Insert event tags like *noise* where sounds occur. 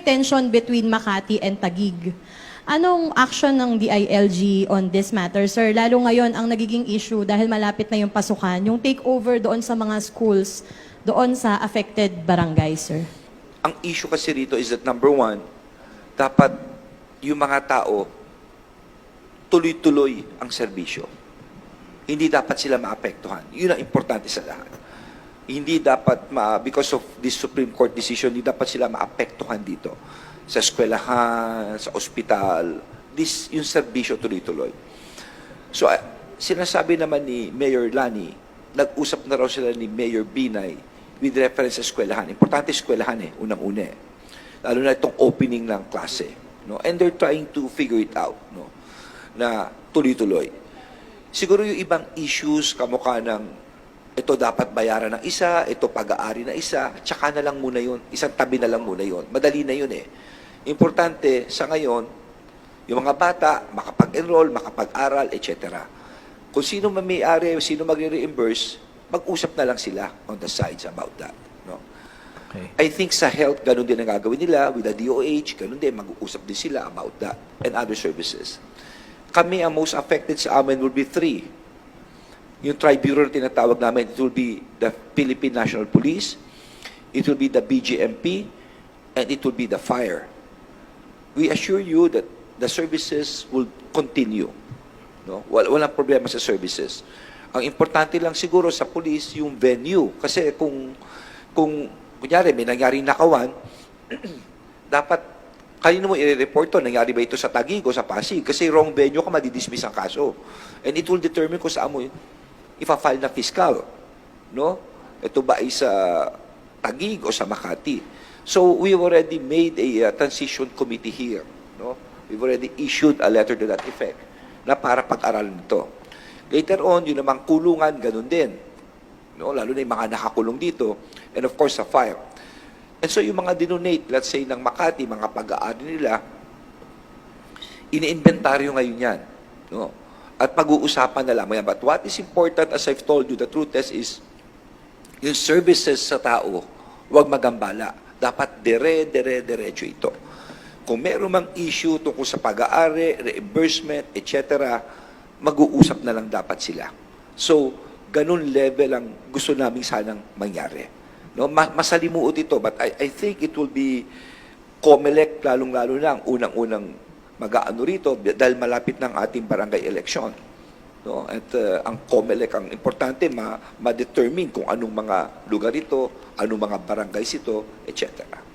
tension between Makati and Tagig. Anong action ng DILG on this matter, sir? Lalo ngayon, ang nagiging issue dahil malapit na yung pasukan, yung takeover doon sa mga schools, doon sa affected barangay, sir. Ang issue kasi rito is that number one, dapat yung mga tao tuloy-tuloy ang serbisyo. Hindi dapat sila maapektuhan. Yun ang importante sa lahat. Hindi dapat, ma, because of this Supreme Court decision, hindi dapat sila maapektuhan dito. Sa eskwelahan, sa ospital, this, yung serbisyo tuloy-tuloy. So, ah, sinasabi naman ni Mayor Lani, nag-usap na raw sila ni Mayor Binay with reference sa eskwelahan. Importante eskwelahan eh, unang-una eh. Lalo na itong opening ng klase. No? And they're trying to figure it out. No? Na tuloy-tuloy. Siguro yung ibang issues, kamukha ng ito dapat bayaran ng isa, ito pag-aari na isa, tsaka na lang muna yun. Isang tabi na lang muna yun. Madali na yun eh. Importante, sa ngayon, yung mga bata, makapag-enroll, makapag-aral, etc. Kung sino may-ari, sino magre-reimburse, mag-usap na lang sila on the sides about that. No? Okay. I think sa health, ganun din ang gagawin nila. With the DOH, ganun din, mag-uusap din sila about that and other services. Kami, ang most affected sa amin will be three. Yung tribunal na tinatawag namin, it will be the Philippine National Police, it will be the BGMP, and it will be the fire. We assure you that the services will continue. No? Wal walang problema sa services. Ang importante lang siguro sa police yung venue. Kasi kung, kung kunyari may nangyaring nakawan, *clears throat* dapat kanino mo i-report to? Nangyari ba ito sa Taguig o sa Pasig? Kasi wrong venue ka, madidismiss ang kaso. And it will determine kung saan mo ipa-file na fiscal. No? Ito ba ay sa Taguig o sa Makati? So we've already made a uh, transition committee here. No? We've already issued a letter to that effect na para pag-aralan ito. Later on, yun namang kulungan, ganun din. No? Lalo na yung mga nakakulong dito. And of course, sa fire. And so yung mga dinonate, let's say ng Makati, mga pag-aari nila, ini-inventaryo ngayon yan. No? At pag-uusapan na yan. But what is important, as I've told you, the truth is, is yung services sa tao, huwag magambala. Dapat dire, dire, diretso ito. Kung meron mang issue tungkol sa pag-aari, reimbursement, etc., mag-uusap na lang dapat sila. So, ganun level ang gusto namin sanang mangyari. No, ma- masalimuot ito, but I, I think it will be COMELEC, lalong-lalo na ang unang-unang mag-aano rito dahil malapit ng ating barangay election. No? At uh, ang COMELEC, ang importante, ma- ma-determine kung anong mga lugar ito, anong mga barangays ito, etc.